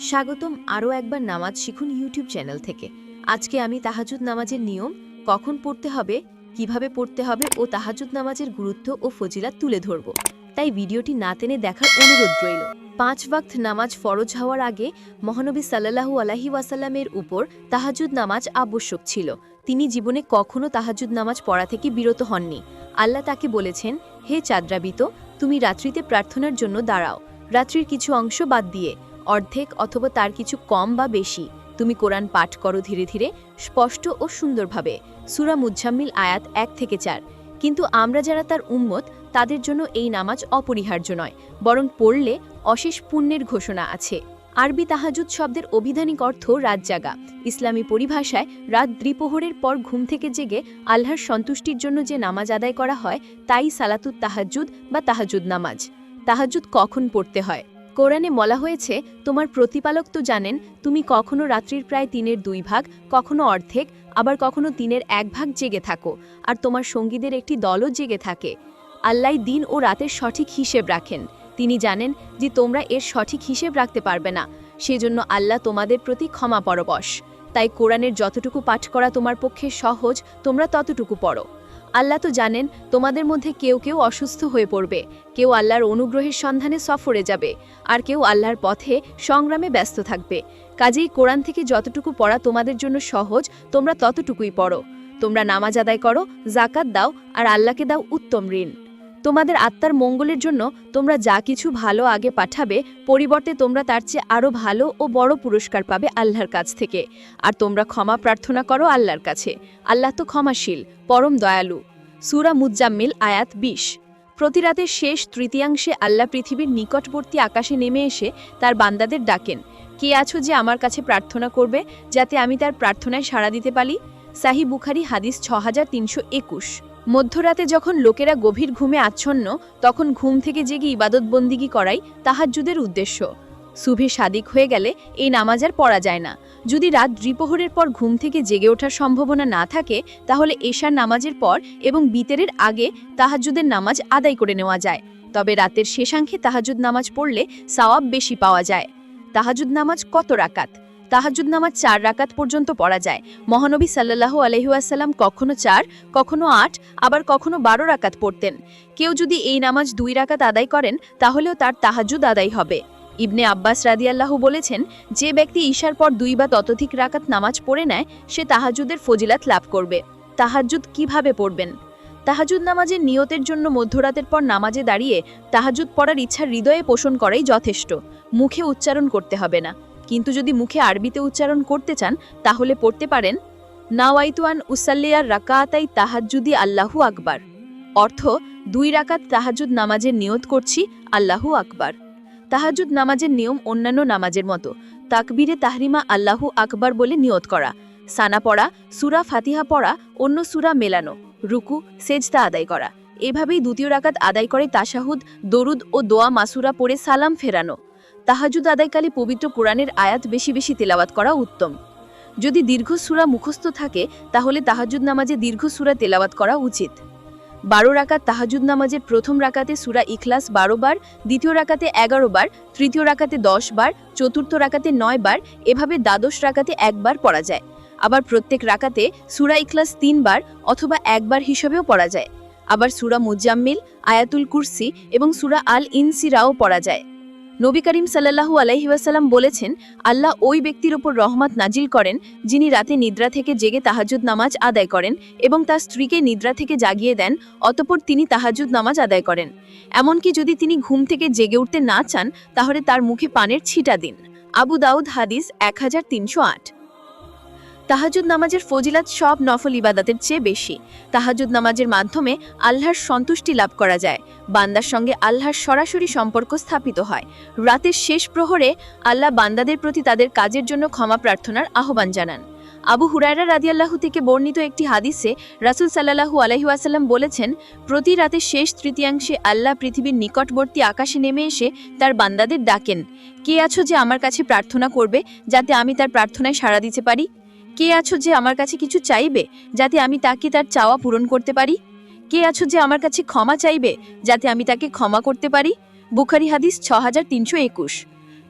স্বাগতম আরও একবার নামাজ শিখুন ইউটিউব চ্যানেল থেকে। আজকে আমি তাহাজুদ নামাজের নিয়ম, কখন পড়তে হবে, কীভাবে পড়তে হবে ও তাহাজুদ নামাজের গুরুত্ব ও ফজিলাত তুলে ধরব। তাই ভিডিওটি না টেনে দেখার অনুরোধ রইল। পাঁচ ওয়াক্ত নামাজ ফরজ হওয়ার আগে মহানবী সাল্লাল্লাহু আলাহি ওয়াসাল্লামের উপর তাহাজুদ নামাজ আবশ্যক ছিল। তিনি জীবনে কখনো তাহাজুদ নামাজ পড়া থেকে বিরত হননি। আল্লাহ তাকে বলেছেন, হে চাদ্রাবিত, তুমি রাত্রিতে প্রার্থনার জন্য দাঁড়াও। রাত্রির কিছু অংশ বাদ দিয়ে অর্ধেক অথবা তার কিছু কম বা বেশি। তুমি কোরআন পাঠ করো ধীরে ধীরে, স্পষ্ট ও সুন্দরভাবে। সুরা মুজাম্মিল আয়াত এক থেকে চার। কিন্তু আমরা যারা তার উম্মত, তাদের জন্য এই নামাজ অপরিহার্য নয়, বরং পড়লে অশেষ পুণ্যের ঘোষণা আছে। আরবি তাহাজুদ শব্দের অভিধানিক অর্থ রাত জাগা। ইসলামী পরিভাষায় রাত দ্বিপ্রহরের পর ঘুম থেকে জেগে আল্লাহর সন্তুষ্টির জন্য যে নামাজ আদায় করা হয়, তাই সালাতুত তাহাজুদ বা তাহাজুদ নামাজ। তাহাজুদ কখন পড়তে হয়? কোরআনে বলা হয়েছে, তোমার প্রতিপালক তো জানেন, তুমি কখনো রাত্রির প্রায় তিনের দুই ভাগ, কখনো অর্ধেক, আবার কখনো তিনের এক ভাগ জেগে থাকো, আর তোমার সঙ্গীদের একটি দলও জেগে থাকে। আল্লাহ দিন ও রাতের সঠিক হিসেব রাখেন। তিনি জানেন যে তোমরা এর সঠিক হিসেব রাখতে পারবে না। সেজন্য আল্লাহ তোমাদের প্রতি ক্ষমা পরবশ। তাই কোরআনের যতটুকু পাঠ করা তোমার পক্ষে সহজ, তোমরা ততটুকু পড়ো। আল্লাহ তো জানেন, তোমাদের মধ্যে কেউ কেউ অসুস্থ হয়ে পড়বে। কেউ আল্লাহর অনুগ্রহের সন্ধানে সফরে যাবে, আর কেউ আল্লাহর পথে সংগ্রামে ব্যস্ত থাকবে। কাজেই কোরআন থেকে যতটুকু পড়া তোমাদের জন্য সহজ, তোমরা ততটুকুই পড়ো। তোমরা নামাজ আদায় করো জাকাত দাও, আর আল্লাহকে দাও উত্তম ঋণ। তোমাদের আত্মার মঙ্গলের জন্য তোমরা যা কিছু ভালো আগে পাঠাবে, পরিবর্তে তোমরা তার চেয়ে আরও ভালো ও বড় পুরস্কার পাবে আল্লাহর কাছ থেকে। আর তোমরা ক্ষমা প্রার্থনা করো আল্লাহর কাছে। আল্লাহ তো ক্ষমাশীল, পরম দয়ালু। সুরা মুজ্জাম্মিল আয়াত বিশ। প্রতি রাতের শেষ তৃতীয়াংশে আল্লাহ পৃথিবীর নিকটবর্তী আকাশে নেমে এসে তার বান্দাদের ডাকেন, কে আছো যে আমার কাছে প্রার্থনা করবে, যাতে আমি তার প্রার্থনায় সাড়া দিতে পারি? সাহি বুখারি হাদিস ছ হাজার তিনশো একুশ। মধ্যরাতে যখন লোকেরা গভীর ঘুমে আচ্ছন্ন, তখন ঘুম থেকে জেগে ইবাদতবন্দিগি করাই তাহাজ্জুদের উদ্দেশ্য। সুভে সাদিক হয়ে গেলে এই নামাজ আর পড়া যায় না। যদি রাত দ্বিপ্রহরের পর ঘুম থেকে জেগে ওঠার সম্ভাবনা না থাকে, তাহলে এশার নামাজের পর এবং বিতেরের আগে তাহাজ্জুদের নামাজ আদায় করে নেওয়া যায়। তবে রাতের শেষাংশে তাহাজুদ নামাজ পড়লে সাওয়াব বেশি পাওয়া যায়। তাহাজুদ নামাজ কত রাকাত? তাহাজুদ নামাজ চার রাকাত পর্যন্ত পড়া যায়। মহানবী সাল্লাল্লাহু আলহিউসাল্লাম কখনো চার, কখনো আট, আবার কখনো বারো রাকাত পড়তেন। কেউ যদি এই নামাজ দুই রাকাত আদায় করেন, তাহলেও তার তাহাজুদ আদায় হবে। ইবনে আব্বাস রাদিয়াল্লাহু বলেছেন, যে ব্যক্তি ঈশার পর দুই বা ততোধিক রাকাত নামাজ পড়ে নেয়, সে তাহাজুদের ফজিলাত লাভ করবে। তাহাজুদ কীভাবে পড়বেন? তাহাজুদ নামাজের নিয়তের জন্য মধ্যরাতের পর নামাজে দাঁড়িয়ে তাহাজুদ পড়ার ইচ্ছা হৃদয়ে পোষণ করাই যথেষ্ট। মুখে উচ্চারণ করতে হবে না। কিন্তু যদি মুখে আরবিতে উচ্চারণ করতে চান, তাহলে পড়তে পারেন, নাওয়াইতুয়ান উসাল্লিয়ার রাকাতাই তাহাজুদি আল্লাহু আকবার। অর্থ, দুই রাকাত তাহাজুদ নামাজের নিয়ত করছি, আল্লাহু আকবার। তাহাজুদ নামাজের নিয়ম অন্যান্য নামাজের মতো। তাকবীরে তাহরিমা আল্লাহু আকবার বলে নিয়ত করা। সানা পড়া, সুরা ফাতিহা পড়া, অন্য সুরা মেলানো। রুকু সেজতা আদায় করা। এভাবেই দ্বিতীয় রাকাত আদায় করে তাশাহুদ, দরুদ ও দোয়া মাসুরা পড়ে সালাম ফেরানো। তাহাজুদ আদায়কালে পবিত্র কোরআনের আয়াত বেশি বেশি তেলাওয়াত করা উত্তম। যদি দীর্ঘ সুরা মুখস্থ থাকে, তাহলে তাহাজুদ নামাজে দীর্ঘ সুরা তেলাওয়াত করা উচিত। বারো রাকাত তাহাজুদ নামাজের প্রথম রাকাতে সুরা ইখলাস বারো বার, দ্বিতীয় রাকাতে এগারো বার, তৃতীয় রাকাতে দশ বার, চতুর্থ রাকাতে নয় বার, এভাবে দ্বাদশ রাকাতে একবার পড়া যায়। আবার প্রত্যেক রাকাতে সুরা ইখলাস তিনবার অথবা একবার হিসেবেও পড়া যায়। আবার সুরা মুজাম্মিল, আয়াতুল কুরসি এবং সুরা আল ইনসিরাও পড়া যায়। নবী করিম সাল্লাহু আলাইহাসাল্লাম বলেছেন, আল্লাহ ওই ব্যক্তির ওপর রহমত নাজিল করেন যিনি রাতে নিদ্রা থেকে জেগে তাহাজুদ নামাজ আদায় করেন এবং তার স্ত্রীকে নিদ্রা থেকে জাগিয়ে দেন, অতপর তিনি তাহাজুদ নামাজ আদায় করেন। এমনকি যদি তিনি ঘুম থেকে জেগে উঠতে না চান, তাহলে তার মুখে পানের ছিটা দিন। আবু দাউদ হাদিস এক হাজার তিনশো আট। তাহাজুদ নামাজের ফজিলাত সব নফল ইবাদাতের চেয়ে বেশি। তাহাজুদ নামাজের মাধ্যমে আল্লাহর সন্তুষ্টি লাভ করা যায়। বান্দার সঙ্গে আল্লাহর সরাসরি সম্পর্ক স্থাপিত হয়। রাতের শেষ প্রহরে আল্লাহ বান্দাদের প্রতি তাদের কাজের জন্য ক্ষমা প্রার্থনার আহ্বান জানান। আবু হুরায়রা রাদিয়াল্লাহু থেকে বর্ণিত একটি হাদিসে রাসূল সাল্লাল্লাহু আলাইহি ওয়াসাল্লাম বলেছেন, প্রতি রাতে শেষ তৃতীয়াংশে আল্লাহ পৃথিবীর নিকটবর্তী আকাশে নেমে এসে তার বান্দাদের ডাকেন, কে আছো যে আমার কাছে প্রার্থনা করবে, যাতে আমি তার প্রার্থনায় সাড়া দিতে পারি? কে আছো যে আমার কাছে কিছু চাইবে যাতে আমি তাকে তার চাওয়া পূরণ করতে পারি? কে আছো যে আমার কাছে ক্ষমা চাইবে যাতে আমি তাকে ক্ষমা করতে পারি? বুখারি হাদিস ছ হাজার তিনশো একুশ।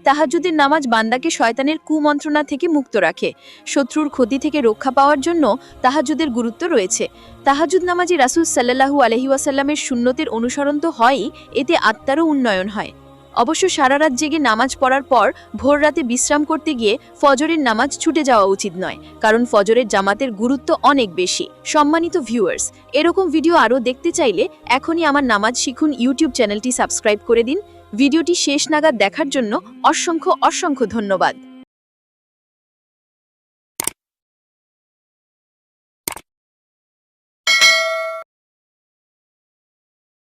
তাহাজুদের নামাজ বান্দাকে শয়তানের কুমন্ত্রণা থেকে মুক্ত রাখে। শত্রুর ক্ষতি থেকে রক্ষা পাওয়ার জন্য তাহাজুদের গুরুত্ব রয়েছে। তাহাজুদ নামাজি রাসুল সাল্লাহু আলহি ওয়াসাল্লামের শূন্যতের অনুসরণ তো হয়ই, এতে আত্মারও উন্নয়ন হয়। অবশ্য সারা রাত জেগে নামাজ পড়ার পর ভোর রাতে বিশ্রাম করতে গিয়ে ফজরের নামাজ ছুটে যাওয়া উচিত নয়, কারণ ফজরের জামাতের গুরুত্ব অনেক বেশি। সম্মানিত ভিউয়ার্স এরকম ভিডিও আরও দেখতে চাইলে এখনই আমার নামাজ শিখুন ইউটিউব চ্যানেলটি সাবস্ক্রাইব করে দিন। ভিডিওটি শেষ নাগাদ দেখার জন্য অসংখ্য অসংখ্য ধন্যবাদ।